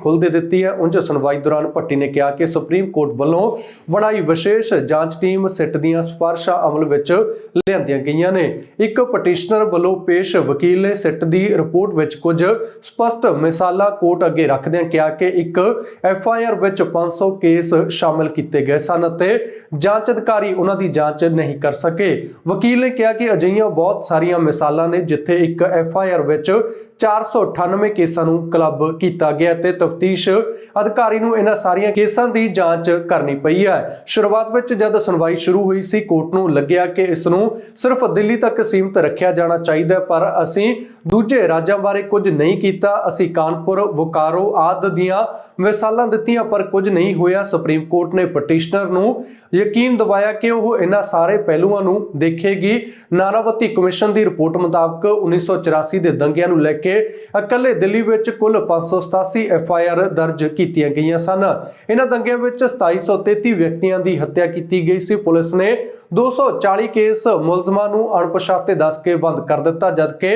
ਖੁੱਲ੍ਹ ਦੇ ਦਿੱਤੀ ਹੈ। ਉਂਝ ਸੁਣਵਾਈ ਦੌਰਾਨ ਭੱਟੀ ਨੇ ਕਿਹਾ ਕਿ ਸੁਪਰੀਮ ਕੋਰਟ ਵੱਲੋਂ ਬਣਾਈ ਵਿਸ਼ੇਸ਼ ਜਾਂਚ ਟੀਮ ਸਿੱਟ ਦੀਆਂ ਸਿਫਾਰਸ਼ਾਂ ਅਮਲ ਵਿੱਚ ਲਿਆਂਦੀਆਂ ਗਈਆਂ ਨੇ। ਇੱਕ ਪਟੀਸ਼ਨਰ ਵੱਲੋਂ ਪੇਸ਼ ਵਕੀਲ ਨੇ ਸਿੱਟ ਦੀ ਰਿਪੋਰਟ ਵਿੱਚ ਕੁਝ ਸਪਸ਼ਟ ਮਿਸਾਲਾਂ ਕੋਰਟ ਅੱਗੇ ਰੱਖਦਿਆਂ ਕਿਹਾ ਕਿ ਇੱਕ ਐਫ ਆਈ ਆਰ ਵਿੱਚ 500 ਕੇਸ ਸ਼ਾਮਲ ਕੀਤੇ ਗਏ ਸਨ ਅਤੇ ਜਾਂਚ ਅਧਿਕਾਰੀ ਉਹਨਾਂ ਦੀ ਜਾਂਚ ਨਹੀਂ ਕਰ ਸਕੇ। ਵਕੀਲ ਨੇ ਕਿਹਾ ਕਿ ਅਜਿਹੀਆਂ ਬਹੁਤ ਸਾਰੀਆਂ ਮਿਸਾਲਾਂ ਨੇ ਜਿੱਥੇ ਇੱਕ ਐਫ ਆਈ ਆਰ ਵਿੱਚ 498 ਕੇਸਾਂ ਨੂੰ ਕਲੱਬ ਕੀਤਾ ਗਿਆ ਤੇ ਤਫਤੀਸ਼ ਅਧਿਕਾਰੀ ਨੂੰ ਇਹਨਾਂ ਸਾਰੀਆਂ ਕੇਸਾਂ ਦੀ ਜਾਂਚ ਕਰਨੀ ਪਈ ਹੈ। ਸ਼ੁਰੂਆਤ ਵਿੱਚ ਜਦ ਸੁਣਵਾਈ ਸ਼ੁਰੂ ਹੋਈ ਸੀ, ਕੋਰਟ ਨੂੰ ਲੱਗਿਆ ਕਿ ਇਸ ਨੂੰ ਸਿਰਫ ਦਿੱਲੀ ਤੱਕ ਸੀਮਿਤ ਰੱਖਿਆ ਜਾਣਾ ਚਾਹੀਦਾ ਪਰ ਅਸੀਂ ਦੂਜੇ ਰਾਜਾਂ ਬਾਰੇ ਕੁਝ ਨਹੀਂ ਕੀਤਾ। ਅਸੀਂ ਕਾਨਪੁਰ, ਵੋਕਾਰੋ ਆਦਿ ਦੀਆਂ ਮਿਸਾਲਾਂ ਦਿੱਤੀਆਂ, ਪਰ ਕੁਝ ਨਹੀਂ ਹੋਇਆ। ਸੁਪਰੀਮ ਕੋਰਟ ਨੇ ਪਟੀਸ਼ਨਰ ਨੂੰ ਯਕੀਨ ਦਿਵਾਇਆ ਕਿ ਉਹ ਇਹਨਾਂ ਸਾਰੇ ਪਹਿਲੂਆਂ ਨੂੰ ਦੇਖੇਗੀ। ਨਾਰਾਵਤੀ ਕਮਿਸ਼ਨ ਦੀ ਰਿਪੋਰਟ ਮੁਤਾਬਕ 1984 ਦੇ ਦੰਗਿਆਂ ਨੂੰ ਲੈ ਕੇ ਇਕੱਲੇ ਦਿੱਲੀ ਵਿੱਚ ਕੁੱਲ 587 ਐਫ ਆਈ ਆਰ ਦਰਜ ਕੀਤੀਆਂ ਗਈਆਂ ਸਨ। ਇਹਨਾਂ ਦੰਗਿਆਂ ਵਿੱਚ 2733 ਵਿਅਕਤੀਆਂ ਦੀ ਹੱਤਿਆ ਕੀਤੀ ਗਈ ਸੀ। ਪੁਲਿਸ ਨੇ 240 ਕੇਸ ਮੁਲਜ਼ਮਾਂ ਨੂੰ ਅਣਪਛਾਤੇ ਦੱਸ ਕੇ ਬੰਦ ਕਰ ਦਿੱਤਾ, ਜਦਕਿ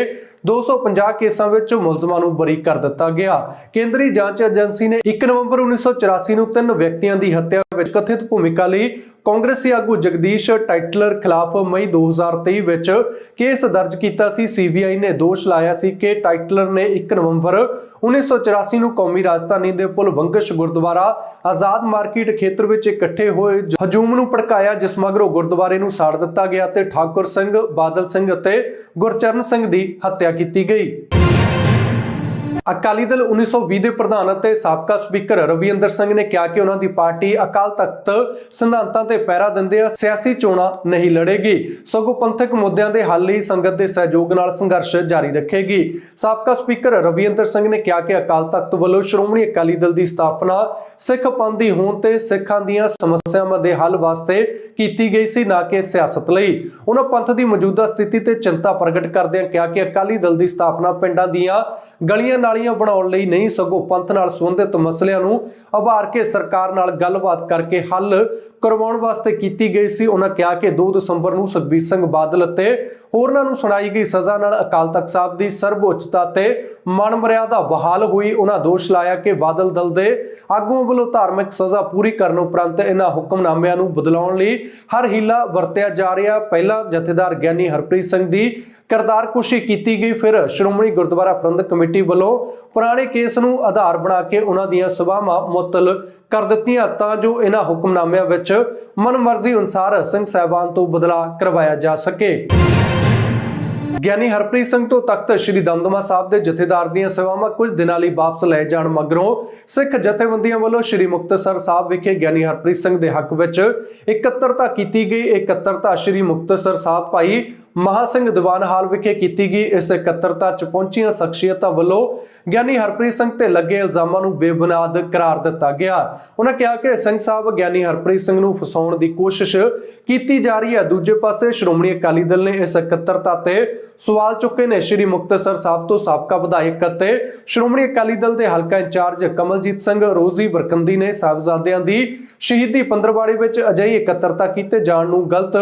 250 ਕੇਸਾਂ ਵਿੱਚ ਮੁਲਜ਼ਮਾਂ ਨੂੰ ਬਰੀ ਕਰ ਦਿੱਤਾ ਗਿਆ। ਕੇਂਦਰੀ ਜਾਂਚ ਏਜੰਸੀ ਨੇ 1 ਨਵੰਬਰ 1984 ਨੂੰ ਤਿੰਨ ਵਿਅਕਤੀਆਂ ਦੀ ਹੱਤਿਆ ਵਿੱਚ ਕਥਿਤ ਭੂਮਿਕਾ ਲਈ ਕਾਂਗਰਸੀ ਆਗੂ ਜਗਦੀਸ਼ ਟਾਈਟਲਰ ਖਿਲਾਫ ਮਈ 2023 ਵਿੱਚ ਕੇਸ ਦਰਜ ਕੀਤਾ ਸੀ। ਸੀਬੀਆਈ ਨੇ ਦੋਸ਼ ਲਾਇਆ ਸੀ ਕਿ ਟਾਈਟਲਰ ਨੇ 1 ਨਵੰਬਰ 1984 ਨੂੰ ਕੌਮੀ ਰਾਜਧਾਨੀ ਦੇ ਪੁਲ ਵੰਗਸ਼ ਗੁਰਦੁਆਰਾ ਆਜ਼ਾਦ ਮਾਰਕੀਟ ਖੇਤਰ ਵਿੱਚ ਇਕੱਠੇ ਹੋਏ ਹਜੂਮ ਨੂੰ ਭੜਕਾਇਆ, ਜਿਸ ਮਗਰੋਂ ਗੁਰਦੁਆਰੇ ਨੂੰ ਸਾੜ ਦਿੱਤਾ ਗਿਆ ਤੇ ਠਾਕੁਰ ਸਿੰਘ, ਬਾਦਲ ਸਿੰਘ ਅਤੇ ਗੁਰਚਰਨ ਸਿੰਘ ਦੀ ਹੱਤਿਆ ਕੀਤੀ ਗਈ। ਅਕਾਲੀ ਦਲ 1920 ਦੇ ਪ੍ਰਧਾਨ ਅਤੇ ਸਾਬਕਾ ਸਪੀਕਰ ਰਵਿੰਦਰ ਸਿੰਘ ਨੇ ਕਿਹਾ ਕਿ ਉਹਨਾਂ ਦੀ ਪਾਰਟੀ ਅਕਾਲ ਤਖਤ ਸਿਧਾਂਤਾਂ ਤੇ ਪਹਿਰਾ ਦਿੰਦਿਆਂ ਸਿਆਸੀ ਚੋਣਾਂ ਨਹੀਂ ਲੜੇਗੀ। ਸਗੋਂ ਪੰਥਕ ਮੁੱਦਿਆਂ ਦੇ ਹੱਲ ਲਈ ਸੰਗਤ ਦੇ ਸਹਿਯੋਗ ਨਾਲ ਸੰਘਰਸ਼ ਜਾਰੀ ਰੱਖੇਗੀ। ਸਾਬਕਾ ਸਪੀਕਰ ਰਵਿੰਦਰ ਸਿੰਘ ਨੇ ਕਿਹਾ ਕਿ ਅਕਾਲ ਤਖਤ ਵੱਲੋਂ ਸ਼੍ਰੋਮਣੀ ਅਕਾਲੀ ਦਲ ਦੀ ਸਥਾਪਨਾ ਸਿੱਖ ਪੰਥ ਦੀ ਹੋਂਦ ਤੇ ਸਿੱਖਾਂ ਦੀਆਂ ਸਮੱਸਿਆਵਾਂ ਦੇ ਹੱਲ ਵਾਸਤੇ ਕੀਤੀ ਗਈ ਸੀ, ਨਾ ਕਿ ਸਿਆਸਤ ਲਈ। ਉਹਨਾਂ ਪੰਥ ਦੀ ਮੌਜੂਦਾ ਸਥਿਤੀ ਤੇ ਚਿੰਤਾ ਪ੍ਰਗਟ ਕਰਦਿਆਂ ਕਿਹਾ ਕਿ ਅਕਾਲੀ ਦਲ ਦੀ ਸਥਾਪਨਾ ਪਿੰਡਾਂ ਦੀਆਂ ਗਲੀਆਂ ਨਾਲੀਆਂ ਬਣਾਉਣ ਲਈ ਨਹੀਂ ਸਗੋਂ ਪੰਥ ਨਾਲ ਸੰਬੰਧਿਤ ਮਸਲਿਆਂ ਨੂੰ ਉਭਾਰ ਕੇ ਸਰਕਾਰ ਨਾਲ ਗੱਲਬਾਤ ਕਰਕੇ ਹੱਲ ਕਰਵਾਉਣ ਵਾਸਤੇ ਕੀਤੀ ਗਈ ਸੀ। ਉਹਨਾਂ ਕਿਹਾ ਕਿ 2 ਦਸੰਬਰ ਨੂੰ ਸੁਖਬੀਰ ਸਿੰਘ ਬਾਦਲ ਅਤੇ ਹੋਰਨਾਂ ਨੂੰ ਸੁਣਾਈ ਗਈ ਸਜ਼ਾ ਨਾਲ ਅਕਾਲ ਤਖਤ ਸਾਹਿਬ ਦੀ ਸਰਵਉੱਚਤਾ ਤੇ ਮਨ ਮਰਿਆਦਾ ਬਹਾਲ ਹੋਈ। ਉਹਨਾਂ ਦੋਸ਼ ਲਾਇਆ ਕਿ ਬਾਦਲ ਦਲ ਦੇ ਆਗੂਆਂ ਵੱਲੋਂ ਧਾਰਮਿਕ ਸਜ਼ਾ ਪੂਰੀ ਕਰਨ ਉਪਰੰਤ ਇਹਨਾਂ ਹੁਕਮਨਾਮਿਆਂ ਨੂੰ ਬਦਲਾਉਣ ਲਈ ਹਰ ਹੀਲਾ ਵਰਤਿਆ ਜਾ ਰਿਹਾ। ਪਹਿਲਾਂ ਜਥੇਦਾਰ ਗਿਆਨੀ ਹਰਪ੍ਰੀਤ ਸਿੰਘ ਦੀ ਕਿਰਦਾਰ ਕੁਸ਼ੀ ਕੀਤੀ ਗਈ। ਫਿਰ ਸ਼੍ਰੋਮਣੀ ਗੁਰਦੁਆਰਾ ਪ੍ਰਬੰਧਕ ਕਮੇਟੀ ਵੱਲੋਂ ਪੁਰਾਣੇ ਕੇਸ ਨੂੰ ਆਧਾਰ ਬਣਾ ਕੇ ਉਹਨਾਂ ਦੀਆਂ ਸਭਾਵਾਂ ਮੁਅੱਤਲ ਕਰ ਦਿੱਤੀਆਂ। ਤਾਂ ਜੋ ਇਹਨਾਂ ਹੁਕਮਨਾਮਿਆਂ ਵਿੱਚ ਮਨਮਰਜ਼ੀ ਅਨੁਸਾਰ ਸਿੰਘ ਸਾਹਿਬਾਨ ਤੋਂ ਬਦਲਾ ਕਰਵਾਇਆ ਜਾ ਸਕੇ। ਗਿਆਨੀ ਹਰਪ੍ਰੀਤ ਸਿੰਘ ਤੋਂ ਤਖਤ ਸ੍ਰੀ ਦਮਦਮਾ ਸਾਹਿਬ ਦੇ ਜਥੇਦਾਰ ਦੀਆਂ ਸੇਵਾਵਾਂ ਕੁਝ ਦਿਨਾਂ ਲਈ ਵਾਪਸ ਲਏ ਜਾਣ ਮਗਰੋਂ ਸਿੱਖ ਜਥੇਬੰਦੀਆਂ ਵੱਲੋਂ ਸ੍ਰੀ ਮੁਕਤਸਰ ਸਾਹਿਬ ਵਿਖੇ ਗਿਆਨੀ ਹਰਪ੍ਰੀਤ ਸਿੰਘ ਦੇ ਹੱਕ ਵਿੱਚ ਇਕੱਤਰਤਾ ਕੀਤੀ ਗਈ। ਇਕੱਤਰਤਾ ਸ੍ਰੀ ਮੁਕਤਸਰ ਸਾਹਿਬ ਭਾਈ ਮਹਾ ਸਿੰਘ ਦੀਵਾਨ ਹਾਲ ਵਿਖੇ ਕੀਤੀ ਗਈ ਇਸ ਇਕੱਤਰਤਾ ਚ ਪਹੁੰਚੀਆਂ ਸ਼ਖਸੀਅਤਾਂ ਵੱਲੋਂ ਗਿਆਨੀ ਹਰਪ੍ਰੀਤ ਸਿੰਘ ਤੇ ਲੱਗੇ ਇਲਜ਼ਾਮਾਂ ਨੂੰ ਬੇਬੁਨਿਆਦ ਕਰਾਰ ਦਿੱਤਾ ਗਿਆ। ਉਹਨਾਂ ਕਿਹਾ ਕਿ ਸਿੰਘ ਸਾਹਿਬ ਗਿਆਨੀ ਹਰਪ੍ਰੀਤ ਸਿੰਘ ਨੂੰ ਫਸਾਉਣ ਦੀ ਕੋਸ਼ਿਸ਼ ਕੀਤੀ ਜਾ ਰਹੀ ਹੈ। ਦੂਜੇ ਪਾਸੇ ਸ਼੍ਰੋਮਣੀ ਅਕਾਲੀ ਦਲ ਨੇ ਇਸ ਇਕੱਤਰਤਾ ਤੇ ਸਵਾਲ ਚੁੱਕੇ ਨੇ। ਸ੍ਰੀ ਮੁਕਤਸਰ ਸਾਹਿਬ ਤੋਂ ਸਾਬਕਾ ਵਿਧਾਇਕ ਅਤੇ ਸ਼੍ਰੋਮਣੀ ਅਕਾਲੀ ਦਲ ਦੇ ਹਲਕਾ ਇੰਚਾਰਜ ਕਮਲਜੀਤ ਸਿੰਘ ਰੋਜ਼ੀ ਵਰਕੰਦੀ ਨੇ ਸਾਹਿਬਜ਼ਾਦਿਆਂ ਦੀ ਸ਼ਹੀਦੀ ਪੰਦਰਵਾੜੇ ਵਿੱਚ ਅਜਿਹੀ ਇਕੱਤਰਤਾ ਕੀਤੇ ਜਾਣ ਨੂੰ ਗਲਤ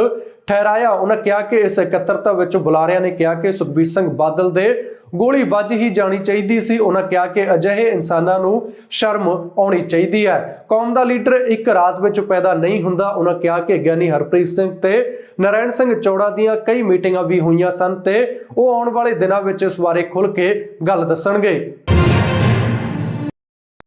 ਠਹਿਰਾਇਆ। ਉਹਨਾਂ ਕਿਹਾ ਕਿ ਇਸ ਇਕੱਤਰਤਾ ਵਿੱਚ ਬੁਲਾਰਿਆਂ ਨੇ ਕਿਹਾ ਕਿ ਸੁਖਬੀਰ ਸਿੰਘ ਬਾਦਲ ਦੇ ਗੋਲੀ ਵੱਜ ਹੀ ਜਾਣੀ ਚਾਹੀਦੀ ਸੀ। ਉਹਨਾਂ ਕਿਹਾ ਕਿ ਅਜਿਹੇ ਇਨਸਾਨਾਂ ਨੂੰ ਸ਼ਰਮ ਆਉਣੀ ਚਾਹੀਦੀ ਹੈ। ਕੌਮ ਦਾ ਲੀਡਰ ਇੱਕ ਰਾਤ ਵਿੱਚ ਪੈਦਾ ਨਹੀਂ ਹੁੰਦਾ। ਉਹਨਾਂ ਕਿਹਾ ਕਿ ਗਿਆਨੀ ਹਰਪ੍ਰੀਤ ਸਿੰਘ ਤੇ ਨਰੈਣ ਸਿੰਘ ਚੌੜਾ ਦੀਆਂ ਕਈ ਮੀਟਿੰਗਾਂ ਵੀ ਹੋਈਆਂ ਸਨ ਤੇ ਉਹ ਆਉਣ ਵਾਲੇ ਦਿਨਾਂ ਵਿੱਚ ਇਸ ਬਾਰੇ ਖੁੱਲ੍ਹ ਕੇ ਗੱਲ ਦੱਸਣਗੇ।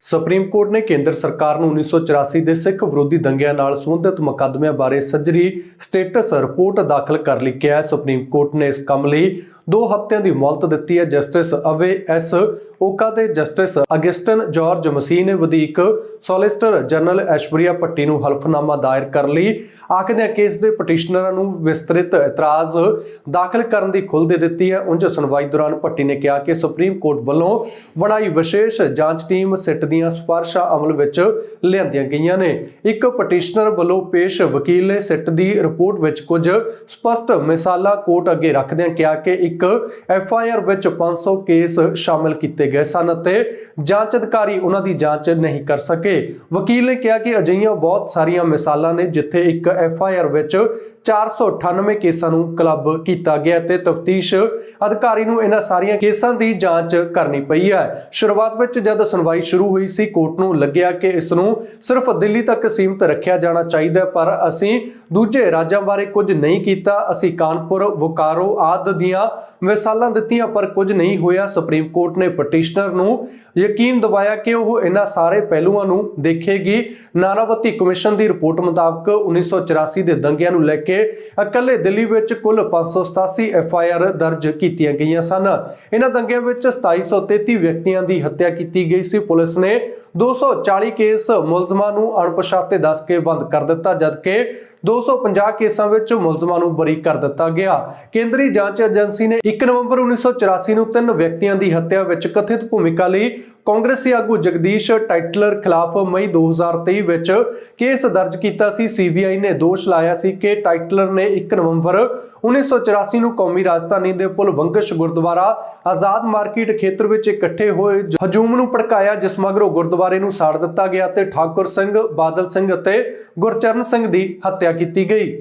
ਸੁਪਰੀਮ ਕੋਰਟ ਨੇ ਕੇਂਦਰ ਸਰਕਾਰ ਨੂੰ 1984 ਦੇ ਸਿੱਖ ਵਿਰੋਧੀ ਦੰਗਿਆਂ ਨਾਲ ਸੰਬੰਧਿਤ ਮੁਕੱਦਮਿਆਂ ਬਾਰੇ ਸੱਜਰੀ ਸਟੇਟਸ ਰਿਪੋਰਟ ਦਾਖਲ ਕਰਨ ਲਈ ਕਿਹਾ ਸੁਪਰੀਮ ਕੋਰਟ ਨੇ ਇਸ ਕੰਮ ਲਈ 2 ਹਫ਼ਤਿਆਂ ਦੀ ਮੌਲਤ ਦਿੱਤੀ ਹੈ। ਜਸਟਿਸ ਅਵੇ ਐਸ ਓਕਾ ਤੇ ਜਸਟਿਸ ਅਗਸਟਨ ਜਾਰਜ ਮਸੀਹ ਨੇ ਵਧੀਕ ਸੋਲਿਸਟਰ ਜਨਰਲ ਐਸ਼ਵਰੀਆ ਭੱਟੀ ਨੂੰ ਹਲਫਨਾਮਾ ਦਾਇਰ ਕਰਨ ਲਈ ਆਖਦਿਆਂ ਕੇਸ ਦੇ ਪਟੀਸ਼ਨਰਾਂ ਨੂੰ ਵਿਸਤ੍ਰਿਤ ਇਤਰਾਜ਼ ਦਾਖਲ ਕਰਨ ਦੀ ਖੁੱਲ੍ਹ ਦੇ ਦਿੱਤੀ ਹੈ। ਉਂਝ ਸੁਣਵਾਈ ਦੌਰਾਨ ਭੱਟੀ ਨੇ ਕਿਹਾ ਕਿ ਸੁਪਰੀਮ ਕੋਰਟ ਵੱਲੋਂ ਬਣਾਈ ਵਿਸ਼ੇਸ਼ ਜਾਂਚ ਟੀਮ ਸਿੱਟ ਦੀਆਂ ਸਿਫਾਰਸ਼ਾਂ ਅਮਲ ਵਿੱਚ ਲਿਆਂਦੀਆਂ ਗਈਆਂ ਨੇ। ਇੱਕ ਪਟੀਸ਼ਨਰ ਵੱਲੋਂ ਪੇਸ਼ ਵਕੀਲ ਨੇ ਸਿੱਟ ਦੀ ਰਿਪੋਰਟ ਵਿੱਚ ਕੁਝ ਸਪਸ਼ਟ ਮਿਸਾਲਾਂ ਕੋਰਟ ਅੱਗੇ ਰੱਖਦਿਆਂ ਕਿਹਾ ਕਿ ਇੱਕ ਇੱਕ ਐਫ ਆਈ ਆਰ ਵਿੱਚ 500 ਕੇਸ ਸ਼ਾਮਲ ਕੀਤੇ ਗਏ ਸਨ ਅਤੇ ਜਾਂਚ ਅਧਿਕਾਰੀ ਉਹਨਾਂ ਦੀ ਜਾਂਚ ਨਹੀਂ ਕਰ ਸਕੇ। ਵਕੀਲ ਨੇ ਕਿਹਾ ਕਿ ਅਜਿਹੀਆਂ ਬਹੁਤ ਸਾਰੀਆਂ ਮਿਸਾਲਾਂ ਨੇ ਜਿੱਥੇ ਇੱਕ ਐਫ ਆਈ ਆਰ ਵਿੱਚ 498 ਕੇਸਾਂ ਨੂੰ ਕਲੱਬ ਕੀਤਾ ਗਿਆ ਤੇ ਤਫਤੀਸ਼ ਅਧਿਕਾਰੀ ਨੂੰ ਇਹਨਾਂ ਸਾਰੀਆਂ ਕੇਸਾਂ ਦੀ ਜਾਂਚ ਕਰਨੀ ਪਈ ਹੈ। ਸ਼ੁਰੂਆਤ ਵਿੱਚ ਜਦ ਸੁਣਵਾਈ ਸ਼ੁਰੂ ਹੋਈ ਸੀ, ਕੋਰਟ ਨੂੰ ਲੱਗਿਆ ਕਿ ਇਸ ਨੂੰ ਸਿਰਫ ਦਿੱਲੀ ਤੱਕ ਸੀਮਿਤ ਰੱਖਿਆ ਜਾਣਾ ਚਾਹੀਦਾ ਪਰ ਅਸੀਂ ਦੂਜੇ ਰਾਜਾਂ ਬਾਰੇ ਕੁਝ ਨਹੀਂ ਕੀਤਾ। ਅਸੀਂ ਕਾਨਪੁਰ, ਵੋਕਾਰੋ ਆਦਿ ਦੀਆਂ ਮਿਸਾਲਾਂ ਦਿੱਤੀਆਂ, ਪਰ ਕੁਝ ਨਹੀਂ ਹੋਇਆ। ਸੁਪਰੀਮ ਕੋਰਟ ਨੇ ਪਟੀਸ਼ਨਰ ਨੂੰ ਯਕੀਨ ਦਿਵਾਇਆ ਕਿ ਉਹ ਇਹਨਾਂ ਸਾਰੇ ਪਹਿਲੂਆਂ ਨੂੰ ਦੇਖੇਗੀ। ਨਾਨਾਵਤੀ ਕਮਿਸ਼ਨ ਦੀ ਰਿਪੋਰਟ ਮੁਤਾਬਕ 1984 ਦੇ ਦੰਗਿਆਂ ਨੂੰ ਲੈ ਕੇ ਇਕੱਲੇ ਦਿੱਲੀ ਵਿੱਚ ਕੁੱਲ 587 ਐਫ ਆਈ ਆਰ ਦਰਜ ਕੀਤੀਆਂ ਗਈਆਂ ਸਨ। ਇਹਨਾਂ ਦੰਗਿਆਂ ਵਿੱਚ 2733 ਵਿਅਕਤੀਆਂ ਦੀ ਹੱਤਿਆ ਕੀਤੀ ਗਈ ਸੀ। ਪੁਲਿਸ ਨੇ 240 ਕੇਸ ਮੁਲਜ਼ਮਾਂ ਨੂੰ ਅਣਪਛਾਤੇ ਦੱਸ ਕੇ ਬੰਦ ਕਰ ਦਿੱਤਾ, ਜਦਕਿ 250 ਕੇਸਾਂ ਵਿੱਚ ਮੁਲਜ਼ਮਾਂ ਨੂੰ ਬਰੀ ਕਰ ਦਿੱਤਾ ਗਿਆ। ਕੇਂਦਰੀ ਜਾਂਚ ਏਜੰਸੀ ਨੇ 1 ਨਵੰਬਰ 1984 ਨੂੰ ਤਿੰਨ ਵਿਅਕਤੀਆਂ ਦੀ ਹੱਤਿਆ ਵਿੱਚ ਕਥਿਤ ਭੂਮਿਕਾ ਲਈ ਕਾਂਗਰਸੀ ਆਗੂ ਜਗਦੀਸ਼ ਟਾਈਟਲਰ ਖਿਲਾਫ ਮਈ 2023 ਵਿੱਚ ਕੇਸ ਦਰਜ ਕੀਤਾ ਸੀ। ਸੀਬੀਆਈ ਨੇ ਦੋਸ਼ ਲਾਇਆ ਸੀ ਕਿ ਟਾਈਟਲਰ ਨੇ 1 ਨਵੰਬਰ 1984 ਨੂੰ ਕੌਮੀ ਰਾਜਧਾਨੀ ਦੇ ਪੁਲ ਵੰਗਸ਼ ਗੁਰਦੁਆਰਾ ਆਜ਼ਾਦ ਮਾਰਕੀਟ ਖੇਤਰ ਵਿੱਚ ਇਕੱਠੇ ਹੋਏ ਹਜੂਮ ਨੂੰ ਭੜਕਾਇਆ, ਜਿਸ ਮਗਰੋਂ ਗੁਰਦੁਆਰੇ ਨੂੰ ਸਾੜ ਦਿੱਤਾ ਗਿਆ ਤੇ ਠਾਕੁਰ ਸਿੰਘ, ਬਾਦਲ ਸਿੰਘ ਅਤੇ ਗੁਰਚਰਨ ਸਿੰਘ ਦੀ ਹੱਤਿਆ ਕੀਤੀ ਗਈ।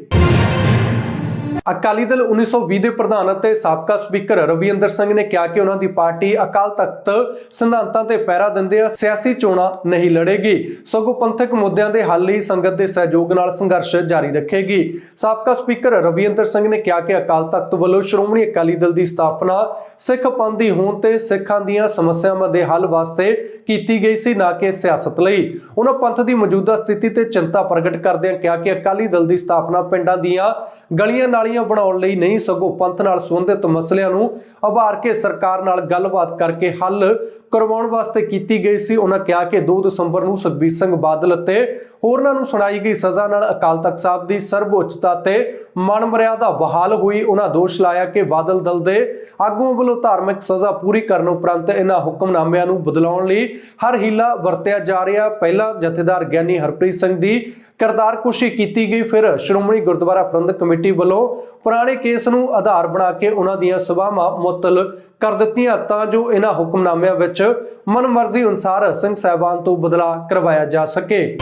ਅਕਾਲੀ ਦਲ 1920 ਦੇ ਪ੍ਰਧਾਨ ਅਤੇ ਸਾਬਕਾ ਸਪੀਕਰ ਰਵਿੰਦਰ ਸਿੰਘ ਨੇ ਕਿਹਾ ਕਿ ਉਹਨਾਂ ਦੀ ਪਾਰਟੀ ਅਕਾਲ ਤਖਤ ਸਿਧਾਂਤਾਂ ਤੇ ਪਹਿਰਾ ਦਿੰਦੇ ਆ, ਸਿਆਸੀ ਚੋਣਾਂ ਨਹੀਂ ਲੜੇਗੀ। ਸਗੋਂ ਪੰਥਕ ਮੁੱਦਿਆਂ ਦੇ ਹੱਲ ਲਈ ਸੰਗਤ ਦੇ ਸਹਿਯੋਗ ਨਾਲ ਸੰਘਰਸ਼ ਜਾਰੀ ਰੱਖੇਗੀ। ਸਾਬਕਾ ਸਪੀਕਰ ਰਵਿੰਦਰ ਸਿੰਘ ਨੇ ਕਿਹਾ ਕਿ ਅਕਾਲ ਤਖਤ ਵੱਲੋਂ ਸ਼੍ਰੋਮਣੀ ਅਕਾਲੀ ਦਲ ਦੀ ਸਥਾਪਨਾ ਸਿੱਖ ਪੰਥ ਦੀ ਹੋਂਦ ਤੇ ਸਿੱਖਾਂ ਦੀਆਂ ਸਮੱਸਿਆਵਾਂ ਦੇ ਹੱਲ ਵਾਸਤੇ ਕੀਤੀ ਗਈ ਸੀ, ਨਾ ਕਿ ਸਿਆਸਤ ਲਈ। ਉਹਨਾਂ ਪੰਥ ਦੀ ਮੌਜੂਦਾ ਸਥਿਤੀ ਤੇ ਚਿੰਤਾ ਪ੍ਰਗਟ ਕਰਦਿਆਂ ਕਿਹਾ ਕਿ ਅਕਾਲੀ ਦਲ ਦੀ ਸਥਾਪਨਾ ਪਿੰਡਾਂ ਦੀਆਂ ਗਲੀਆਂ ਨਾਲੀਆਂ ਬਣਾਉਣ ਲਈ ਨਹੀਂ ਸਗੋਂ ਪੰਥ ਨਾਲ ਸੰਬੰਧਿਤ ਮਸਲਿਆਂ ਨੂੰ ਉਭਾਰ ਕੇ ਸਰਕਾਰ ਨਾਲ ਗੱਲਬਾਤ ਕਰਕੇ ਹੱਲ ਕਰਵਾਉਣ ਵਾਸਤੇ ਕੀਤੀ ਗਈ ਸੀ। ਉਹਨਾਂ ਕਿਹਾ ਕਿ 2 ਦਸੰਬਰ ਨੂੰ ਸੁਖਬੀਰ ਸਿੰਘ ਬਾਦਲ ਅਤੇ ਹੋਰਨਾਂ ਨੂੰ ਸੁਣਾਈ ਗਈ ਸਜ਼ਾ ਨਾਲ ਅਕਾਲ ਤਖਤ ਸਾਹਿਬ ਦੀ ਸਰਵਉੱਚਤਾ ਤੇ ਮਨ ਮਰਿਆਦਾ ਬਹਾਲ ਹੋਈ। ਉਹਨਾਂ ਦੋਸ਼ ਲਾਇਆ ਕਿ ਬਾਦਲ ਦਲ ਦੇ ਆਗੂਆਂ ਵੱਲੋਂ ਧਾਰਮਿਕ ਸਜ਼ਾ ਪੂਰੀ ਕਰਨ ਉਪਰੰਤ ਇਹਨਾਂ ਹੁਕਮਨਾਮਿਆਂ ਨੂੰ ਬਦਲਾਉਣ ਲਈ ਹਰ ਹੀਲਾ ਵਰਤਿਆ ਜਾ ਰਿਹਾ। ਪਹਿਲਾਂ ਜਥੇਦਾਰ ਗਿਆਨੀ ਹਰਪ੍ਰੀਤ ਸਿੰਘ ਦੀ ਕਿਰਦਾਰਕੁਸ਼ੀ ਕੀਤੀ ਗਈ, ਫਿਰ ਸ਼੍ਰੋਮਣੀ ਗੁਰਦੁਆਰਾ ਪ੍ਰਬੰਧਕ ਕਮੇਟੀ ਵੱਲੋਂ ਪੁਰਾਣੇ ਕੇਸ ਨੂੰ ਆਧਾਰ ਬਣਾ ਕੇ ਉਹਨਾਂ ਦੀਆਂ ਸਭਾਵਾਂ ਮੁਅੱਤਲ ਕਰ ਦਿੱਤੀਆਂ ਤਾਂ ਜੋ ਇਹਨਾਂ ਹੁਕਮਨਾਮਿਆਂ ਵਿੱਚ ਮਨਮਰਜ਼ੀ ਅਨੁਸਾਰ ਸਿੰਘ ਸਾਹਿਬਾਨ ਤੋਂ ਬਦਲਾ ਕਰਵਾਇਆ ਜਾ ਸਕੇ।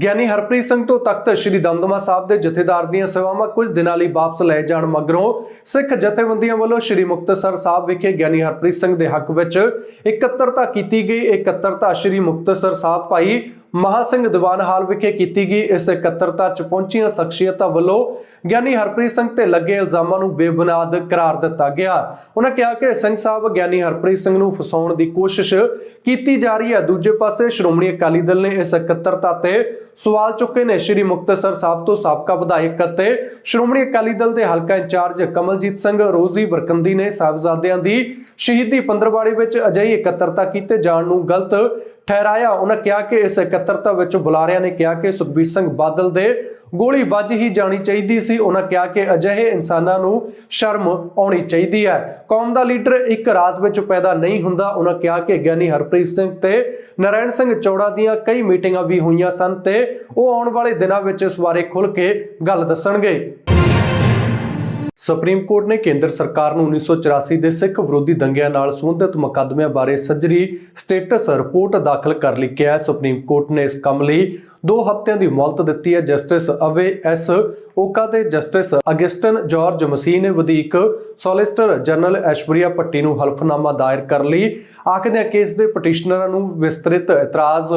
ਗਿਆਨੀ ਹਰਪ੍ਰੀਤ ਸਿੰਘ ਤੋਂ ਤਖਤ ਸ੍ਰੀ ਦਮਦਮਾ ਸਾਹਿਬ ਦੇ ਜਥੇਦਾਰ ਦੀਆਂ ਸੇਵਾਵਾਂ ਕੁਝ ਦਿਨਾਂ ਲਈ ਵਾਪਸ ਲਏ ਜਾਣ ਮਗਰੋਂ ਸਿੱਖ ਜਥੇਬੰਦੀਆਂ ਵੱਲੋਂ ਸ੍ਰੀ ਮੁਕਤਸਰ ਸਾਹਿਬ ਵਿਖੇ ਗਿਆਨੀ ਹਰਪ੍ਰੀਤ ਸਿੰਘ ਦੇ ਹੱਕ ਵਿੱਚ ਇਕੱਤਰਤਾ ਕੀਤੀ ਗਈ। ਇਕੱਤਰਤਾ ਸ੍ਰੀ ਮੁਕਤਸਰ ਸਾਹਿਬ ਭਾਈ ਮਹਾ ਸਿੰਘ ਦੀਵਾਨ ਹਾਲ ਵਿਖੇ ਕੀਤੀ ਗਈ ਇਸ ਇਕੱਤਰਤਾ ਚ ਪਹੁੰਚੀਆਂ ਸ਼ਖਸੀਅਤਾਂ ਵੱਲੋਂ ਗਿਆਨੀ ਹਰਪ੍ਰੀਤ ਸਿੰਘ ਤੇ ਲੱਗੇ ਇਲਜ਼ਾਮਾਂ ਨੂੰ ਬੇਬੁਨਿਆਦ ਕਰਾਰ ਦਿੱਤਾ ਗਿਆ। ਉਹਨਾਂ ਕਿਹਾ ਕਿ ਸਿੰਘ ਸਾਹਿਬ ਗਿਆਨੀ ਹਰਪ੍ਰੀਤ ਸਿੰਘ ਨੂੰ ਫਸਾਉਣ ਦੀ ਕੋਸ਼ਿਸ਼ ਕੀਤੀ ਜਾ ਰਹੀ ਹੈ। ਦੂਜੇ ਪਾਸੇ ਸ਼੍ਰੋਮਣੀ ਅਕਾਲੀ ਦਲ ਨੇ ਇਸ ਇਕੱਤਰਤਾ ਤੇ ਸਵਾਲ ਚੁੱਕੇ ਨੇ। ਸ਼੍ਰੀ ਮੁਕਤਸਰ ਸਾਹਿਬ ਤੋਂ ਸਾਬਕਾ ਵਿਧਾਇਕ ਅਤੇ ਸ਼੍ਰੋਮਣੀ ਅਕਾਲੀ ਦਲ ਦੇ ਹਲਕਾ ਇੰਚਾਰਜ ਕਮਲਜੀਤ ਸਿੰਘ ਰੋਜ਼ੀ ਵਰਕੰਦੀ ਨੇ ਸਾਹਿਬਜ਼ਾਦਿਆਂ ਦੀ ਸ਼ਹੀਦੀ ਪੰਦਰਵਾੜੇ ਵਿੱਚ ਅਜਿਹੀ ਇਕੱਤਰਤਾ ਕੀਤੇ ਜਾਣ ਨੂੰ ਗਲਤ ਠਹਿਰਾਇਆ। ਉਹਨਾਂ ਕਿਹਾ ਕਿ ਇਸ ਇਕੱਤਰਤਾ ਵਿੱਚ ਬੁਲਾਰਿਆਂ ਨੇ ਕਿਹਾ ਕਿ ਸੁਖਬੀਰ ਸਿੰਘ ਬਾਦਲ ਦੇ ਗੋਲੀ ਵੱਜ ਹੀ ਜਾਣੀ ਚਾਹੀਦੀ ਸੀ। ਉਹਨਾਂ ਕਿਹਾ ਕਿ ਅਜਿਹੇ ਇਨਸਾਨਾਂ ਨੂੰ ਸ਼ਰਮ ਆਉਣੀ ਚਾਹੀਦੀ ਹੈ। ਕੌਮ ਦਾ ਲੀਡਰ ਇੱਕ ਰਾਤ ਵਿੱਚ ਪੈਦਾ ਨਹੀਂ ਹੁੰਦਾ। ਉਹਨਾਂ ਕਿਹਾ ਕਿ ਗਿਆਨੀ ਹਰਪ੍ਰੀਤ ਸਿੰਘ ਤੇ ਨਰੈਣ ਸਿੰਘ ਚੌੜਾ ਦੀਆਂ ਕਈ ਮੀਟਿੰਗਾਂ ਵੀ ਹੋਈਆਂ ਸਨ ਤੇ ਉਹ ਆਉਣ ਵਾਲੇ ਦਿਨਾਂ ਵਿੱਚ ਇਸ ਬਾਰੇ ਖੁੱਲ੍ਹ ਕੇ ਗੱਲ ਦੱਸਣਗੇ। ਸੁਪਰੀਮ ਕੋਰਟ ਨੇ ਕੇਂਦਰ ਸਰਕਾਰ ਨੂੰ 1984 ਦੇ ਸਿੱਖ ਵਿਰੋਧੀ ਦੰਗਿਆਂ ਨਾਲ ਸੰਬੰਧਿਤ ਮੁਕੱਦਮਿਆਂ ਬਾਰੇ ਸੱਜਰੀ ਸਟੇਟਸ ਰਿਪੋਰਟ ਦਾਖਲ ਕਰ ਲਈ ਕਿਹਾ ਸੁਪਰੀਮ ਕੋਰਟ ਨੇ ਇਸ ਕੰਮ ਲਈ 2 ਹਫ਼ਤਿਆਂ ਦੀ ਮੌਲਤ ਦਿੱਤੀ ਹੈ। ਜਸਟਿਸ ਅਵੇ ਐਸ ਓਕਾ ਤੇ ਜਸਟਿਸ ਅਗਸਟਨ ਜਾਰਜ ਮਸੀਹ ਨੇ ਵਧੀਕ ਸੋਲਿਸਟਰ ਜਨਰਲ ਐਸ਼ਵਰੀਆ ਭੱਟੀ ਨੂੰ ਹਲਫਨਾਮਾ ਦਾਇਰ ਕਰਨ ਲਈ ਆਖਦਿਆਂ ਕੇਸ ਦੇ ਪਟੀਸ਼ਨਰਾਂ ਨੂੰ ਵਿਸਤ੍ਰਿਤ ਇਤਰਾਜ਼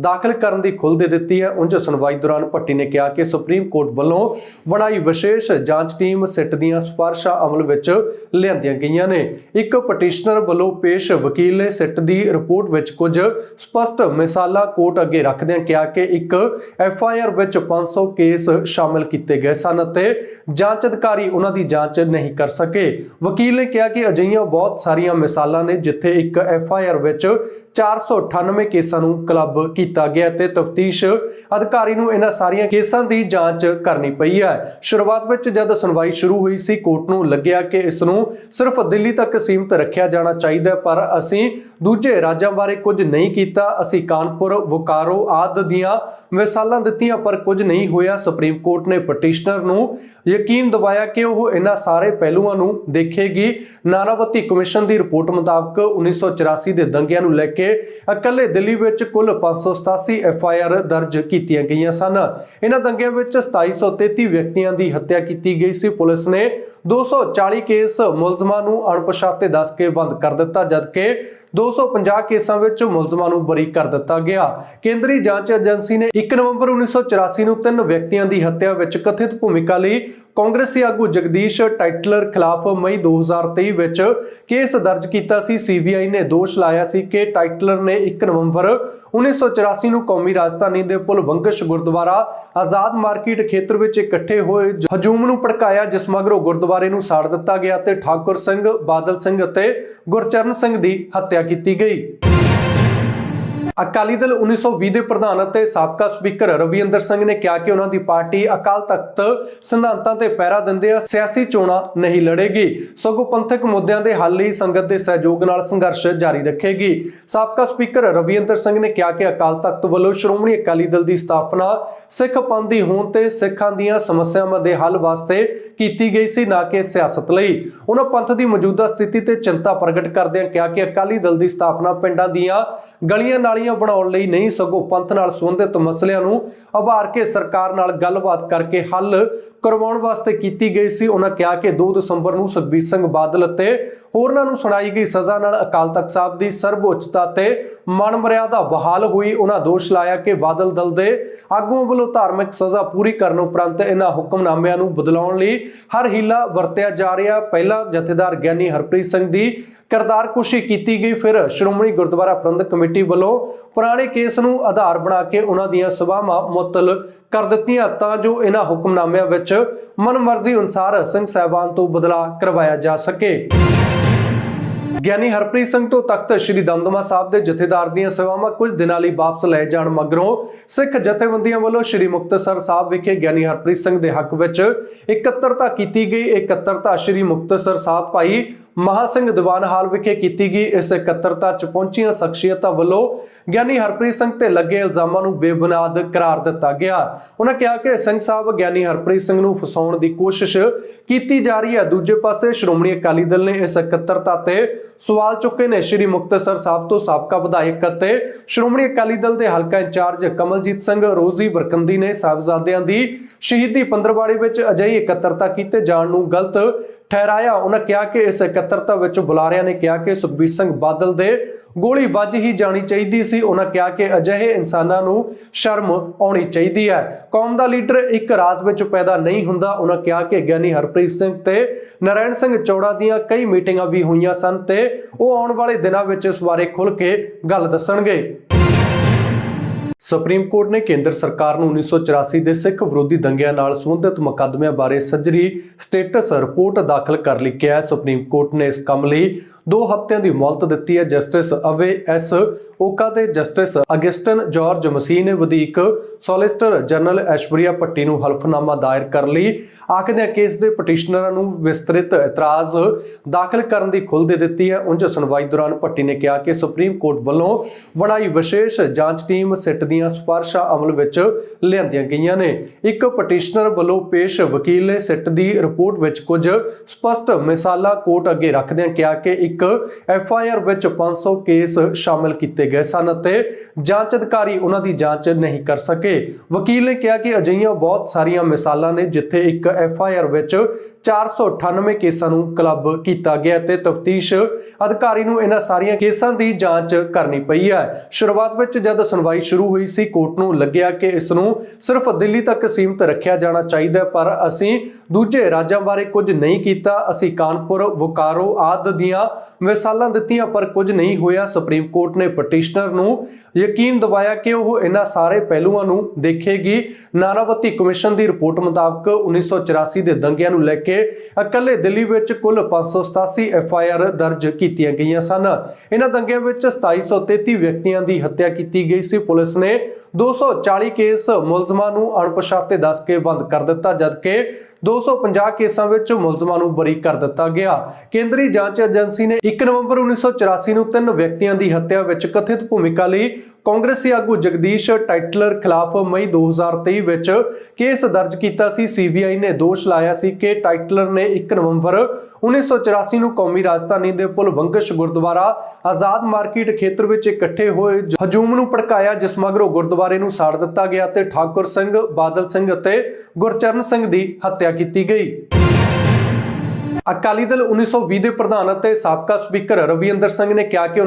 ਦਾਖਲ ਕਰਨ ਦੀ ਖੁੱਲ੍ਹ ਦੇ ਦਿੱਤੀ ਹੈ। ਉਂਝ ਸੁਣਵਾਈ ਦੌਰਾਨ ਭੱਟੀ ਨੇ ਕਿਹਾ ਕਿ ਸੁਪਰੀਮ ਕੋਰਟ ਵੱਲੋਂ ਬਣਾਈ ਵਿਸ਼ੇਸ਼ ਜਾਂਚ ਟੀਮ ਸਿੱਟ ਦੀਆਂ ਸਿਫਾਰਸ਼ਾਂ ਅਮਲ ਵਿੱਚ ਲਿਆਂਦੀਆਂ ਗਈਆਂ ਨੇ। ਇੱਕ ਪਟੀਸ਼ਨਰ ਵੱਲੋਂ ਪੇਸ਼ ਵਕੀਲ ਨੇ ਸਿੱਟ ਦੀ ਰਿਪੋਰਟ ਵਿੱਚ ਕੁਝ ਸਪਸ਼ਟ ਮਿਸਾਲਾਂ ਕੋਰਟ ਅੱਗੇ ਰੱਖਦਿਆਂ ਕਿਹਾ ਕਿ ਇੱਕ ਐਫ ਆਈ ਆਰ ਵਿੱਚ 500 ਕੇਸ ਸ਼ਾਮਲ ਕੀਤੇ ਗਏ ਸਨ ਅਤੇ ਜਾਂਚ ਅਧਿਕਾਰੀ ਉਹਨਾਂ ਦੀ ਜਾਂਚ ਨਹੀਂ ਕਰ ਸਕੇ। ਵਕੀਲ ਨੇ ਕਿਹਾ ਕਿ ਅਜਿਹੀਆਂ ਬਹੁਤ ਸਾਰੀਆਂ ਮਿਸਾਲਾਂ ਨੇ ਜਿੱਥੇ ਇੱਕ ਐਫ ਆਈ ਆਰ ਵਿੱਚ 498 ਕੇਸਾਂ ਨੂੰ ਕਲੱਬ ਕੀਤਾ ਗਿਆ ਤੇ ਤਫਤੀਸ਼ ਅਧਿਕਾਰੀ ਨੂੰ ਇਹਨਾਂ ਸਾਰੀਆਂ ਕੇਸਾਂ ਦੀ ਜਾਂਚ ਕਰਨੀ ਪਈ ਹੈ। ਸ਼ੁਰੂਆਤ ਵਿੱਚ ਜਦ ਸੁਣਵਾਈ ਸ਼ੁਰੂ ਹੋਈ ਸੀ, ਕੋਰਟ ਨੂੰ ਲੱਗਿਆ ਕਿ ਇਸ ਨੂੰ ਸਿਰਫ ਦਿੱਲੀ ਤੱਕ ਸੀਮਿਤ ਰੱਖਿਆ ਜਾਣਾ ਚਾਹੀਦਾ ਪਰ ਅਸੀਂ ਦੂਜੇ ਰਾਜਾਂ ਬਾਰੇ ਕੁਝ ਨਹੀਂ ਕੀਤਾ। ਅਸੀਂ ਕਾਨਪੁਰ, ਵੋਕਾਰੋ ਆਦਿ ਦੀਆਂ ਮਿਸਾਲਾਂ ਦਿੱਤੀਆਂ, ਪਰ ਕੁਝ ਨਹੀਂ ਹੋਇਆ। ਸੁਪਰੀਮ ਕੋਰਟ ਨੇ ਪਟੀਸ਼ਨਰ ਨੂੰ ਯਕੀਨ ਦਿਵਾਇਆ ਕਿ ਉਹ ਇਹਨਾਂ ਸਾਰੇ ਪਹਿਲੂਆਂ ਨੂੰ ਦੇਖੇਗੀ। ਨਾਨਾਵਤੀ ਕਮਿਸ਼ਨ ਦੀ ਰਿਪੋਰਟ ਮੁਤਾਬਕ 1984 ਦੇ ਦੰਗਿਆਂ ਨੂੰ ਲੈ ਕੇ ਇਕੱਲੇ ਦਿੱਲੀ ਵਿੱਚ ਕੁੱਲ 587 ਐਫ ਆਈ ਆਰ ਦਰਜ ਕੀਤੀਆਂ ਗਈਆਂ ਸਨ। ਇਹਨਾਂ ਦੰਗਿਆਂ ਵਿੱਚ 2733 ਵਿਅਕਤੀਆਂ ਦੀ ਹੱਤਿਆ ਕੀਤੀ ਗਈ ਸੀ। ਪੁਲਿਸ ਨੇ 240 ਕੇਸ ਮੁਲਜ਼ਮਾਂ ਨੂੰ ਅਣਪਛਾਤੇ ਦੱਸ ਕੇ ਬੰਦ ਕਰ ਦਿੱਤਾ, ਜਦਕਿ 250 ਕੇਸਾਂ ਵਿੱਚ ਮੁਲਜ਼ਮਾਂ ਨੂੰ ਬਰੀ ਕਰ ਦਿੱਤਾ ਗਿਆ। ਕੇਂਦਰੀ ਜਾਂਚ ਏਜੰਸੀ ਨੇ 1 ਨਵੰਬਰ 1984 ਨੂੰ ਤਿੰਨ ਵਿਅਕਤੀਆਂ ਦੀ ਹੱਤਿਆ ਵਿੱਚ ਕਥਿਤ ਭੂਮਿਕਾ ਲਈ ਕਾਂਗਰਸੀ ਆਗੂ ਜਗਦੀਸ਼ ਟਾਈਟਲਰ ਖਿਲਾਫ ਮਈ 2023 ਵਿੱਚ ਕੇਸ ਦਰਜ ਕੀਤਾ ਸੀ। ਸੀਬੀਆਈ ਨੇ ਦੋਸ਼ ਲਾਇਆ ਸੀ ਕਿ ਟਾਈਟਲਰ ਨੇ 1 ਨਵੰਬਰ 1984 ਨੂੰ ਕੌਮੀ ਰਾਜਧਾਨੀ ਦੇ ਪੁਲ ਵੰਗਸ਼ ਗੁਰਦੁਆਰਾ ਆਜ਼ਾਦ ਮਾਰਕੀਟ ਖੇਤਰ ਵਿੱਚ ਇਕੱਠੇ ਹੋਏ ਹਜੂਮ ਨੂੰ ਭੜਕਾਇਆ, ਜਿਸ ਮਗਰੋਂ ਗੁਰਦੁਆਰੇ ਨੂੰ ਸਾੜ ਦਿੱਤਾ ਗਿਆ ਤੇ ਠਾਕੁਰ ਸਿੰਘ, ਬਾਦਲ ਸਿੰਘ ਅਤੇ ਗੁਰਚਰਨ ਸਿੰਘ ਦੀ ਹੱਤਿਆ ਕੀਤੀ ਗਈ। ਅਕਾਲੀ ਦਲ 1920 ਦੇ ਪ੍ਰਧਾਨ ਅਤੇ ਸਾਬਕਾ ਸਪੀਕਰ ਰਵਿੰਦਰ ਸਿੰਘ ਨੇ ਕਿਹਾ ਕਿ ਉਹਨਾਂ ਦੀ ਪਾਰਟੀ ਅਕਾਲ ਤਖਤ ਸਿਧਾਂਤਾਂ ਤੇ ਪਹਿਰਾ ਦਿੰਦੇ ਆ, ਸਿਆਸੀ ਚੋਣਾਂ ਨਹੀਂ ਲੜੇਗੀ। ਸਗੋਂ ਪੰਥਕ ਮੁੱਦਿਆਂ ਦੇ ਹੱਲ ਲਈ ਸੰਗਤ ਦੇ ਸਹਿਯੋਗ ਨਾਲ ਸੰਘਰਸ਼ ਜਾਰੀ ਰੱਖੇਗੀ। ਸਾਬਕਾ ਸਪੀਕਰ ਰਵਿੰਦਰ ਸਿੰਘ ਨੇ ਕਿਹਾ ਕਿ ਅਕਾਲ ਤਖਤ ਵੱਲੋਂ ਸ਼੍ਰੋਮਣੀ ਅਕਾਲੀ ਦਲ ਦੀ ਸਥਾਪਨਾ ਸਿੱਖ ਪੰਥ ਦੀ ਹੋਂਦ ਤੇ ਸਿੱਖਾਂ ਦੀਆਂ ਸਮੱਸਿਆਵਾਂ ਦੇ ਹੱਲ ਵਾਸਤੇ ਕੀਤੀ ਗਈ ਸੀ, ਨਾ ਕਿ ਸਿਆਸਤ ਲਈ। ਉਹਨਾਂ ਪੰਥ ਦੀ ਮੌਜੂਦਾ ਸਥਿਤੀ ਤੇ ਚਿੰਤਾ ਪ੍ਰਗਟ ਕਰਦਿਆਂ ਕਿਹਾ ਕਿ ਅਕਾਲੀ ਦਲ ਦੀ ਸਥਾਪਨਾ ਪਿੰਡਾਂ ਦੀਆਂ ਗਲੀਆਂ ਨਾਲੀਆਂ ਬਣਾਉਣ ਲਈ ਨਹੀਂ, ਸਗੋਂ ਪੰਥ ਨਾਲ ਸੰਬੰਧਿਤ ਮਸਲਿਆਂ ਨੂੰ ਉਭਾਰ ਕੇ ਸਰਕਾਰ ਨਾਲ ਗੱਲਬਾਤ ਕਰਕੇ ਹੱਲ ਕਰਵਾਉਣ ਵਾਸਤੇ ਕੀਤੀ ਗਈ ਸੀ। ਉਹਨਾਂ ਕਿਹਾ ਕਿ 2 ਦਸੰਬਰ ਨੂੰ ਸੁਖਬੀਰ ਸਿੰਘ ਬਾਦਲ ਅਤੇ ਹੋਰਨਾਂ ਨੂੰ ਸੁਣਾਈ ਗਈ ਸਜ਼ਾ ਨਾਲ ਅਕਾਲ ਤਖਤ ਸਾਹਿਬ ਦੀ ਸਰਵਉੱਚਤਾ ਤੇ ਮਨ ਮਰਿਆਦਾ ਬਹਾਲ ਹੋਈ। ਉਹਨਾਂ ਦੋਸ਼ ਲਾਇਆ ਕਿ ਬਾਦਲ ਦਲ ਦੇ ਆਗੂਆਂ ਵੱਲੋਂ ਧਾਰਮਿਕ ਸਜ਼ਾ ਪੂਰੀ ਕਰਨ ਉਪਰੰਤ ਇਹਨਾਂ ਹੁਕਮਨਾਮਿਆਂ ਨੂੰ ਬਦਲਾਉਣ ਲਈ ਹਰ ਹੀਲਾ ਵਰਤਿਆ ਜਾ ਰਿਹਾ। ਪਹਿਲਾਂ ਜਥੇਦਾਰ ਗਿਆਨੀ ਹਰਪ੍ਰੀਤ ਸਿੰਘ ਦੀ ਕਿਰਦਾਰਕੁਸ਼ੀ ਕੀਤੀ ਗਈ, ਫਿਰ ਸ਼੍ਰੋਮਣੀ ਗੁਰਦੁਆਰਾ ਪ੍ਰਬੰਧਕ ਕਮੇਟੀ ਵੱਲੋਂ ਪੁਰਾਣੇ ਕੇਸ ਨੂੰ ਆਧਾਰ ਬਣਾ ਕੇ ਉਹਨਾਂ ਦੀਆਂ ਸਭਾਵਾਂ ਮੁਅੱਤਲ ਕਰ ਦਿੱਤੀਆਂ ਤਾਂ ਜੋ ਇਹਨਾਂ ਹੁਕਮਨਾਮਿਆਂ ਵਿੱਚ ਮਨਮਰਜ਼ੀ ਅਨੁਸਾਰ ਸਿੰਘ ਸਾਹਿਬਾਨ ਤੋਂ ਬਦਲਾ ਕਰਵਾਇਆ ਜਾ ਸਕੇ। ਗਿਆਨੀ ਹਰਪ੍ਰੀਤ ਸਿੰਘ ਤੋਂ ਤਖਤ ਸ੍ਰੀ ਦਮਦਮਾ ਸਾਹਿਬ ਦੇ ਜਥੇਦਾਰ ਦੀਆਂ ਸੇਵਾਵਾਂ ਕੁਝ ਦਿਨਾਂ ਲਈ ਵਾਪਸ ਲੈ ਜਾਣ ਮਗਰੋਂ ਸਿੱਖ ਜਥੇਬੰਦੀਆਂ ਵੱਲੋਂ ਸ੍ਰੀ ਮੁਕਤਸਰ ਸਾਹਿਬ ਵਿਖੇ ਗਿਆਨੀ ਹਰਪ੍ਰੀਤ ਸਿੰਘ ਦੇ ਹੱਕ ਵਿੱਚ ਇਕੱਤਰਤਾ ਕੀਤੀ ਗਈ। ਇਕੱਤਰਤਾ ਸ੍ਰੀ ਮੁਕਤਸਰ ਸਾਹਿਬ ਭਾਈ ਮਹਾ ਸਿੰਘ ਦੀਵਾਨ ਹਾਲ ਵਿਖੇ ਕੀਤੀ ਗਈ ਇਸ ਇਕੱਤਰਤਾ ਚ ਪਹੁੰਚੀਆਂ ਸ਼ਖਸੀਅਤਾਂ ਵੱਲੋਂ ਗਿਆਨੀ ਹਰਪ੍ਰੀਤ ਸਿੰਘ ਤੇ ਲੱਗੇ ਇਲਜ਼ਾਮਾਂ ਨੂੰ ਬੇਬੁਨਿਆਦ ਕਰਾਰ ਦਿੱਤਾ ਗਿਆ। ਉਹਨਾਂ ਕਿਹਾ ਕਿ ਸਿੰਘ ਸਾਹਿਬ ਗਿਆਨੀ ਹਰਪ੍ਰੀਤ ਸਿੰਘ ਨੂੰ ਫਸਾਉਣ ਦੀ ਕੋਸ਼ਿਸ਼ ਕੀਤੀ ਜਾ ਰਹੀ ਹੈ। ਦੂਜੇ ਪਾਸੇ ਸ਼੍ਰੋਮਣੀ ਅਕਾਲੀ ਦਲ ਨੇ ਇਸ ਇਕੱਤਰਤਾ ਤੇ ਸਵਾਲ ਚੁੱਕੇ ਨੇ। ਸ਼੍ਰੀ ਮੁਕਤਸਰ ਸਾਹਿਬ ਤੋਂ ਸਾਬਕਾ ਵਿਧਾਇਕ ਅਤੇ ਸ਼੍ਰੋਮਣੀ ਅਕਾਲੀ ਦਲ ਦੇ ਹਲਕਾ ਇੰਚਾਰਜ ਕਮਲਜੀਤ ਸਿੰਘ ਰੋਜ਼ੀ ਵਰਕੰਦੀ ਨੇ ਸਾਹਿਬਜ਼ਾਦਿਆਂ ਦੀ ਸ਼ਹੀਦੀ ਪੰਦਰਵਾੜੇ ਵਿੱਚ ਅਜਿਹੀ ਇਕੱਤਰਤਾ ਕੀਤੇ ਜਾਣ ਨੂੰ ਗਲਤ ਠਹਿਰਾਇਆ। ਉਹਨਾਂ ਕਿਹਾ ਕਿ ਇਸ ਇਕੱਤਰਤਾ ਵਿੱਚ ਬੁਲਾਰਿਆਂ ਨੇ ਕਿਹਾ ਕਿ ਸੁਖਬੀਰ ਸਿੰਘ ਬਾਦਲ ਦੇ ਗੋਲੀ ਵੱਜ ਹੀ ਜਾਣੀ ਚਾਹੀਦੀ ਸੀ। ਉਹਨਾਂ ਕਿਹਾ ਕਿ ਅਜਿਹੇ ਇਨਸਾਨਾਂ ਨੂੰ ਸ਼ਰਮ ਆਉਣੀ ਚਾਹੀਦੀ ਹੈ। ਕੌਮ ਦਾ ਲੀਡਰ ਇੱਕ ਰਾਤ ਵਿੱਚ ਪੈਦਾ ਨਹੀਂ ਹੁੰਦਾ। ਉਹਨਾਂ ਕਿਹਾ ਕਿ ਗਿਆਨੀ ਹਰਪ੍ਰੀਤ ਸਿੰਘ ਤੇ ਨਰਾਇਣ ਸਿੰਘ ਚੌੜਾ ਦੀਆਂ ਕਈ ਮੀਟਿੰਗਾਂ ਵੀ ਹੋਈਆਂ ਸਨ ਤੇ ਉਹ ਆਉਣ ਵਾਲੇ ਦਿਨਾਂ ਵਿੱਚ ਇਸ ਬਾਰੇ ਖੁੱਲ੍ਹ ਕੇ ਗੱਲ ਦੱਸਣਗੇ। ਸੁਪਰੀਮ ਕੋਰਟ ਨੇ ਕੇਂਦਰ ਸਰਕਾਰ ਨੂੰ 1984 ਦੇ ਸਿੱਖ ਵਿਰੋਧੀ ਦੰਗਿਆਂ ਨਾਲ ਸੰਬੰਧਿਤ ਮੁਕੱਦਮਿਆਂ ਬਾਰੇ ਸੱਜਰੀ ਸਟੇਟਸ ਰਿਪੋਰਟ ਦਾਖਲ ਕਰ ਲਈ ਕਿਹਾ ਸੁਪਰੀਮ ਕੋਰਟ ਨੇ ਇਸ ਕੰਮ ਲਈ 2 ਹਫ਼ਤਿਆਂ ਦੀ ਮੌਲਤ ਦਿੱਤੀ ਹੈ ਜਸਟਿਸ ਅਵੇ ਐਸ ਓਕਾ ਤੇ ਜਸਟਿਸ ਅਗਸਟਨ ਜਾਰਜ ਮਸੀਹ ਨੇ ਵਧੀਕ ਸੋਲਿਸਟਰ ਜਨਰਲ ਐਸ਼ਵਰੀਆ ਭੱਟੀ ਨੂੰ ਹਲਫਨਾਮਾ ਦਾਇਰ ਕਰਨ ਲਈ ਆਖਦਿਆਂ ਕੇਸ ਦੇ ਪਟੀਸ਼ਨਰਾਂ ਨੂੰ ਵਿਸਤ੍ਰਿਤ ਇਤਰਾਜ਼ ਦਾਖਲ ਕਰਨ ਦੀ ਖੁੱਲ੍ਹ ਦੇ ਦਿੱਤੀ ਹੈ। ਉਂਝ ਸੁਣਵਾਈ ਦੌਰਾਨ ਭੱਟੀ ਨੇ ਕਿਹਾ ਕਿ ਸੁਪਰੀਮ ਕੋਰਟ ਵੱਲੋਂ ਬਣਾਈ ਵਿਸ਼ੇਸ਼ ਜਾਂਚ ਟੀਮ ਸਿੱਟ ਦੀਆਂ ਸਿਫਾਰਸ਼ਾਂ ਅਮਲ ਵਿੱਚ ਲਿਆਂਦੀਆਂ ਗਈਆਂ ਨੇ। ਇੱਕ ਪਟੀਸ਼ਨਰ ਵੱਲੋਂ ਪੇਸ਼ ਵਕੀਲ ਨੇ ਸਿੱਟ ਦੀ ਰਿਪੋਰਟ ਵਿੱਚ ਕੁਝ ਸਪਸ਼ਟ ਮਿਸਾਲਾਂ ਕੋਰਟ ਅੱਗੇ ਰੱਖਦਿਆਂ ਕਿਹਾ ਕਿ ਇੱਕ ਐਫ ਆਈ ਆਰ ਵਿੱਚ 500 ਕੇਸ ਸ਼ਾਮਲ ਕੀਤੇ ਗਏ ਸਨ ਅਤੇ ਜਾਂਚ ਅਧਿਕਾਰੀ ਉਹਨਾਂ ਦੀ ਜਾਂਚ ਨਹੀਂ ਕਰ ਸਕੇ। ਵਕੀਲ ਨੇ ਕਿਹਾ ਕਿ ਅਜਿਹੀਆਂ ਬਹੁਤ ਸਾਰੀਆਂ ਮਿਸਾਲਾਂ ਨੇ ਜਿੱਥੇ ਇੱਕ ਐਫ ਆਈ ਆਰ ਵਿੱਚ 498 ਕੇਸਾਂ ਨੂੰ ਕਲੱਬ ਕੀਤਾ ਗਿਆ ਤੇ ਤਫਤੀਸ਼ ਅਧਿਕਾਰੀ ਨੂੰ ਇਹਨਾਂ ਸਾਰੀਆਂ ਕੇਸਾਂ ਦੀ ਜਾਂਚ ਕਰਨੀ ਪਈ ਹੈ। ਸ਼ੁਰੂਆਤ ਵਿੱਚ ਜਦ ਸੁਣਵਾਈ ਸ਼ੁਰੂ ਹੋਈ ਸੀ ਕੋਰਟ ਨੂੰ ਲੱਗਿਆ ਕਿ ਇਸ ਨੂੰ ਸਿਰਫ ਦਿੱਲੀ ਤੱਕ ਸੀਮਿਤ ਰੱਖਿਆ ਜਾਣਾ ਚਾਹੀਦਾ ਹੈ, ਪਰ ਅਸੀਂ ਦੂਜੇ ਰਾਜਾਂ ਬਾਰੇ ਕੁਝ ਨਹੀਂ ਕੀਤਾ। ਅਸੀਂ ਕਾਨਪੁਰ ਵੋਕਾਰੋ ਆਦਿ ਦੀਆਂ ਮਿਸਾਲਾਂ ਦਿੱਤੀਆਂ ਪਰ ਕੁਝ ਨਹੀਂ ਹੋਇਆ। ਸੁਪਰੀਮ ਕੋਰਟ ਨੇ ਪਟੀਸ਼ਨਰ ਨੂੰ ਯਕੀਨ ਦਿਵਾਇਆ ਕਿ ਉਹ ਇਹਨਾਂ ਸਾਰੇ ਪਹਿਲੂਆਂ ਨੂੰ ਦੇਖੇਗੀ। ਨਾਨਾਵਤੀ ਕਮਿਸ਼ਨ ਦੀ ਰਿਪੋਰਟ ਮੁਤਾਬਕ 1984 ਦੇ ਦੰਗਿਆਂ ਨੂੰ ਲੈ ਕੇ ਇਕੱਲੇ ਦਿੱਲੀ ਵਿੱਚ ਕੁੱਲ 587 ਐਫ ਆਈ ਆਰ ਦਰਜ ਕੀਤੀਆਂ ਗਈਆਂ ਸਨ। ਇਹਨਾਂ ਦੰਗਿਆਂ ਵਿੱਚ 2733 ਵਿਅਕਤੀਆਂ ਦੀ ਹੱਤਿਆ ਕੀਤੀ ਗਈ ਸੀ। ਪੁਲਿਸ ਨੇ 240 ਕੇਸ ਮੁਲਜ਼ਮਾਂ ਨੂੰ ਅਣਪਛਾਤੇ ਦੱਸ ਕੇ ਬੰਦ ਕਰ ਦਿੱਤਾ, ਜਦਕਿ 250 ਕੇਸਾਂ ਵਿੱਚ ਮੁਲਜ਼ਮਾਂ ਨੂੰ ਬਰੀ ਕਰ ਦਿੱਤਾ ਗਿਆ। ਕੇਂਦਰੀ ਜਾਂਚ ਏਜੰਸੀ ਨੇ 1 ਨਵੰਬਰ 1984 ਨੂੰ ਤਿੰਨ ਵਿਅਕਤੀਆਂ ਦੀ ਹੱਤਿਆ ਵਿੱਚ ਕਥਿਤ ਭੂਮਿਕਾ ਲਈ ਕਾਂਗਰਸੀ ਆਗੂ ਜਗਦੀਸ਼ ਟਾਈਟਲਰ ਖਿਲਾਫ ਮਈ 2023 ਵਿੱਚ ਕੇਸ ਦਰਜ ਕੀਤਾ ਸੀ। ਸੀਬੀਆਈ ਨੇ ਦੋਸ਼ ਲਾਇਆ ਸੀ ਕਿ ਟਾਈਟਲਰ ਨੇ 1 ਨਵੰਬਰ 1984 ਨੂੰ ਕੌਮੀ ਰਾਜਧਾਨੀ ਦੇ ਪੁਲ ਵੰਗਸ਼ ਗੁਰਦੁਆਰਾ ਆਜ਼ਾਦ ਮਾਰਕੀਟ ਖੇਤਰ ਵਿੱਚ ਇਕੱਠੇ ਹੋਏ ਹਜੂਮ ਨੂੰ ਭੜਕਾਇਆ, ਜਿਸ ਮਗਰੋਂ ਗੁਰਦੁਆਰੇ ਨੂੰ ਸਾੜ ਦਿੱਤਾ ਗਿਆ ਤੇ ਠਾਕੁਰ ਸਿੰਘ, ਬਾਦਲ ਸਿੰਘ ਅਤੇ ਗੁਰਚਰਨ ਸਿੰਘ ਦੀ ਹੱਤਿਆ ਕੀਤੀ ਗਈ। ਅਕਾਲੀ ਦਲ 1920 ਦੇ ਪ੍ਰਧਾਨ ਅਤੇ ਸਾਬਕਾ ਸਪੀਕਰ ਰਵਿੰਦਰ ਸਿੰਘ ਨੇ ਕਿਹਾ ਕਿ